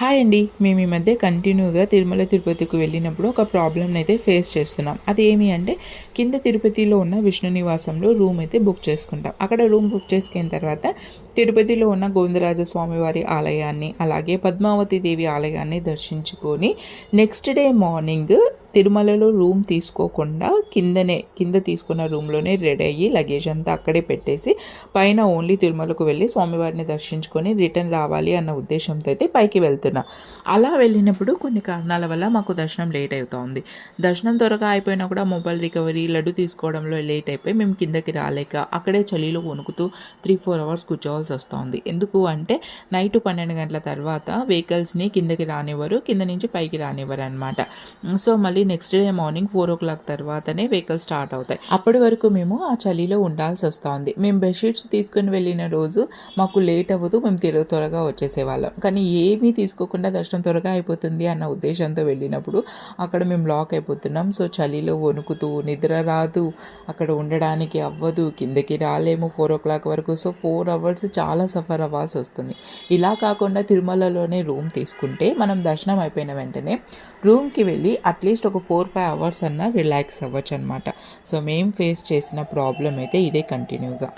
Hi అండి మేము ఈ మధ్య కంటిన్యూగా తిరుమల తిరుపతికి వెళ్ళినప్పుడు ఒక ప్రాబ్లమ్ని అయితే ఫేస్ చేస్తున్నాం. అది ఏమి అంటే కింద తిరుపతిలో ఉన్న విష్ణు నివాసంలో రూమ్ అయితే బుక్ చేసుకుంటాం. అక్కడ రూమ్ బుక్ చేసుకున్న తర్వాత తిరుపతిలో ఉన్న గోవిందరాజ స్వామివారి ఆలయాన్ని అలాగే పద్మావతి దేవి ఆలయాన్ని దర్శించుకొని నెక్స్ట్ డే మార్నింగ్ తిరుమలలో రూమ్ తీసుకోకుండా కిందనే కింద తీసుకున్న రూమ్లోనే రెడీ అయ్యి లగేజ్ అంతా అక్కడే పెట్టేసి పైన ఓన్లీ తిరుమలకు వెళ్ళి స్వామివారిని దర్శించుకొని రిటర్న్ రావాలి అన్న ఉద్దేశంతో అయితే పైకి వెళ్తున్నా. అలా వెళ్ళినప్పుడు కొన్ని కారణాల వల్ల మాకు దర్శనం లేట్ అవుతా ఉంది. దర్శనం త్వరగా అయిపోయినా కూడా మొబైల్ రికవరీ లడ్డు తీసుకోవడంలో లేట్ అయిపోయి మేము కిందకి రాలేక అక్కడే చలిలో వణుకుతూ త్రీ ఫోర్ అవర్స్ కూర్చోవాల్సి వస్తుంది ఎందుకు అంటే నైట్ పన్నెండు గంటల తర్వాత వెహికల్స్ని కిందకి రానివ్వరు కింద నుంచి పైకి రానివ్వరు అనమాట సో మళ్ళీ next day morning four o'clock తర్వాతనే వెహికల్స్ స్టార్ట్ అవుతాయి. అప్పటి వరకు మేము ఆ చలిలో ఉండాల్సి వస్తుంది మేము బెడ్షీట్స్ తీసుకుని వెళ్ళిన రోజు మాకు లేట్ అవ్వదు మేము తిరుగు త్వరగా వచ్చేసేవాళ్ళం. కానీ ఏమీ తీసుకోకుండా దర్శనం త్వరగా అయిపోతుంది అన్న ఉద్దేశంతో వెళ్ళినప్పుడు అక్కడ మేము లాక్ అయిపోతున్నాం. సో చలిలో వణుకుతూ నిద్ర రాదు. అక్కడ ఉండడానికి అవ్వదు కిందకి రాలేము ఫోర్ ఓ క్లాక్ వరకు. సో ఫోర్ అవర్స్ చాలా సఫర్ అవ్వాల్సి వస్తుంది. ఇలా కాకుండా తిరుమలలోనే రూమ్ తీసుకుంటే మనం దర్శనం అయిపోయిన వెంటనే రూమ్కి వెళ్ళి అట్లీస్ట్ ఒక ఫోర్ ఫైవ్ అవర్స్ అన్నా రిలాక్స్ అవ్వచ్చు అనమాట సో మేము ఫేస్ చేసిన ప్రాబ్లం అయితే ఇదే కంటిన్యూగా.